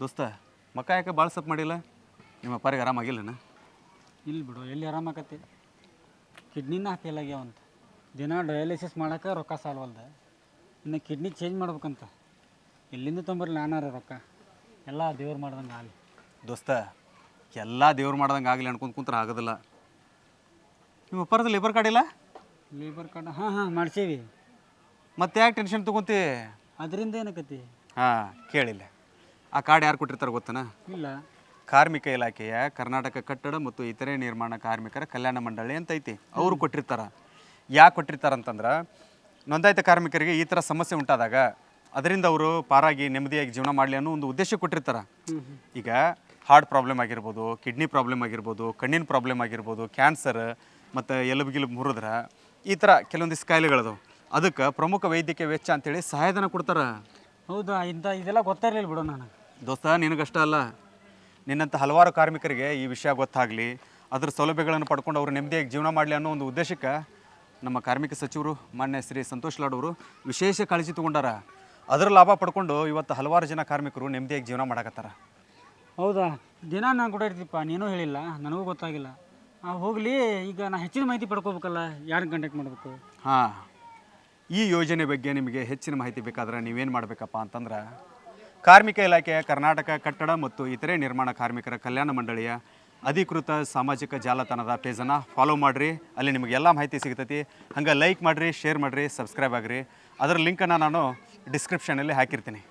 ದೋಸ್ತ ಮಕ್ಕ ಯಾಕೆ ಭಾಳ ಸಪ್ ಮಾಡಿಲ್ಲ? ನಿಮ್ಮ ಅಪ್ಪಾರಿಗೆ ಆರಾಮಾಗಿಲ್ಲನ? ಇಲ್ಲಿ ಬಿಡು ಎಲ್ಲಿ ಆರಾಮಾಗತ್ತೆ ಕಿಡ್ನಿನ ಫೇಲ್ ಆಗ್ಯಾವಂತ ದಿನ ಡಯಾಲಿಸಿಸ್ ಮಾಡೋಕೆ ರೊಕ್ಕ ಸಾಲ್ವಲ್ದ ಇನ್ನು ಕಿಡ್ನಿ ಚೇಂಜ್ ಮಾಡ್ಬೇಕಂತ. ಎಲ್ಲಿಂದ ತೊಂಬರ್ಲಿ ನಾನಾರ ರೊಕ್ಕ? ಎಲ್ಲ ದೇವ್ರು ಮಾಡ್ದಂಗೆ ಆಗಲಿ. ದೋಸ್ತ ಎಲ್ಲ ದೇವ್ರು ಮಾಡ್ದಂಗೆ ಆಗಲಿ ಅನ್ಕೊಂತ ಕುಂತ್ರೆ ಆಗೋದಿಲ್ಲ. ನಿಮ್ಮ ಅಪ್ಪಾರದು ಲೇಬರ್ ಕಾರ್ಡ್ ಇಲ್ಲ? ಲೇಬರ್ ಕಾರ್ಡ್ ಹಾಂ ಹಾಂ ಮಾಡ್ಸೇವಿ. ಮತ್ತೆ ಯಾಕೆ ಟೆನ್ಷನ್ ತೊಗೊಂತಿ? ಅದರಿಂದ ಏನಕ್ಕತ್ತಿ ಹಾಂ ಕೇಳಿಲ್ಲ. ಆ ಕಾರ್ಡ್ ಯಾರು ಕೊಟ್ಟಿರ್ತಾರೆ ಗೊತ್ತನ? ಇಲ್ಲ. ಕಾರ್ಮಿಕ ಇಲಾಖೆಯ ಕರ್ನಾಟಕ ಕಟ್ಟಡ ಮತ್ತು ಇತರೆ ನಿರ್ಮಾಣ ಕಾರ್ಮಿಕರ ಕಲ್ಯಾಣ ಮಂಡಳಿ ಅಂತ ಐತಿ. ಅವರು ಕೊಟ್ಟಿರ್ತಾರ. ಯಾಕೆ ಕೊಟ್ಟಿರ್ತಾರ ಅಂತಂದ್ರೆ ನೋಂದಾಯಿತ ಕಾರ್ಮಿಕರಿಗೆ ಈ ಥರ ಸಮಸ್ಯೆ ಉಂಟಾದಾಗ ಅದರಿಂದ ಅವರು ಪಾರಾಗಿ ನೆಮ್ಮದಿಯಾಗಿ ಜೀವನ ಮಾಡಲಿ ಅನ್ನೋ ಒಂದು ಉದ್ದೇಶ ಕೊಟ್ಟಿರ್ತಾರೆ. ಈಗ ಹಾರ್ಟ್ ಪ್ರಾಬ್ಲಮ್ ಆಗಿರ್ಬೋದು ಕಿಡ್ನಿ ಪ್ರಾಬ್ಲಮ್ ಆಗಿರ್ಬೋದು ಕಣ್ಣಿನ ಪ್ರಾಬ್ಲಮ್ ಆಗಿರ್ಬೋದು ಕ್ಯಾನ್ಸರ್ ಮತ್ತು ಎಲುಬು ಗಿಲುಬು ಮುರಿದ್ರ ಈ ಥರ ಕೆಲವೊಂದಿಷ್ಟು ಕಾಯಿಲೆಗಳದಾವು. ಅದಕ್ಕೆ ಪ್ರಮುಖ ವೈದ್ಯಕೀಯ ವೆಚ್ಚ ಅಂತೇಳಿ ಸಹಾಯಧನ ಕೊಡ್ತಾರ. ಹೌದಾ? ಇಂಥ ಇದೆಲ್ಲ ಗೊತ್ತಿರಲಿಲ್ಲ ಬಿಡು ನಾನು ದೋಸ್ತ ನಿನಗಷ್ಟ ಅಲ್ಲ. ನಿನ್ನಂಥ ಹಲವಾರು ಕಾರ್ಮಿಕರಿಗೆ ಈ ವಿಷಯ ಗೊತ್ತಾಗಲಿ ಅದ್ರ ಸೌಲಭ್ಯಗಳನ್ನು ಪಡ್ಕೊಂಡು ಅವರು ನೆಮ್ಮದಿಯಾಗಿ ಜೀವನ ಮಾಡಲಿ ಅನ್ನೋ ಒಂದು ಉದ್ದೇಶಕ್ಕೆ ನಮ್ಮ ಕಾರ್ಮಿಕ ಸಚಿವರು ಮಾನ್ಯ ಶ್ರೀ ಸಂತೋಷ್ ಲಾಡ್ ಅವರು ವಿಶೇಷ ಕಾಳಜಿ ತಗೊಂಡಾರ. ಅದರ ಲಾಭ ಪಡ್ಕೊಂಡು ಇವತ್ತು ಹಲವಾರು ಜನ ಕಾರ್ಮಿಕರು ನೆಮ್ಮದಿಯಾಗಿ ಜೀವನ ಮಾಡಕತ್ತಾರ. ಹೌದಾ? ದಿನ ನಾನು ಕೂಡ ಇರ್ತೀಪ್ಪ ನೀನು ಹೇಳಿಲ್ಲ ನನಗೂ ಗೊತ್ತಾಗಿಲ್ಲ. ಹೋಗಲಿ ಈಗ ನಾ ಹೆಚ್ಚಿನ ಮಾಹಿತಿ ಪಡ್ಕೋಬೇಕಲ್ಲ ಯಾರು ಕಾಂಟ್ಯಾಕ್ಟ್ ಮಾಡಬೇಕು? ಹಾಂ. ಈ ಯೋಜನೆ ಬಗ್ಗೆ ನಿಮಗೆ ಹೆಚ್ಚಿನ ಮಾಹಿತಿ ಬೇಕಾದರೆ ನೀವೇನು ಮಾಡಬೇಕಪ್ಪ ಅಂತಂದ್ರೆ, ಕಾರ್ಮಿಕ ಇಲಾಖೆಯ ಕರ್ನಾಟಕ ಕಟ್ಟಡ ಮತ್ತು ಇತರೆ ನಿರ್ಮಾಣ ಕಾರ್ಮಿಕರ ಕಲ್ಯಾಣ ಮಂಡಳಿಯ ಅಧಿಕೃತ ಸಾಮಾಜಿಕ ಜಾಲತಾಣದ ಪೇಜನ್ನು ಫಾಲೋ ಮಾಡಿರಿ. ಅಲ್ಲಿ ನಿಮಗೆ ಎಲ್ಲ ಮಾಹಿತಿ ಸಿಗ್ತೈತಿ. ಹಂಗೆ ಲೈಕ್ ಮಾಡಿರಿ ಶೇರ್ ಮಾಡಿರಿ ಸಬ್ಸ್ಕ್ರೈಬ್ ಆಗಿರಿ. ಅದರ ಲಿಂಕನ್ನು ನಾನು ಡಿಸ್ಕ್ರಿಪ್ಷನಲ್ಲಿ ಹಾಕಿರ್ತೀನಿ.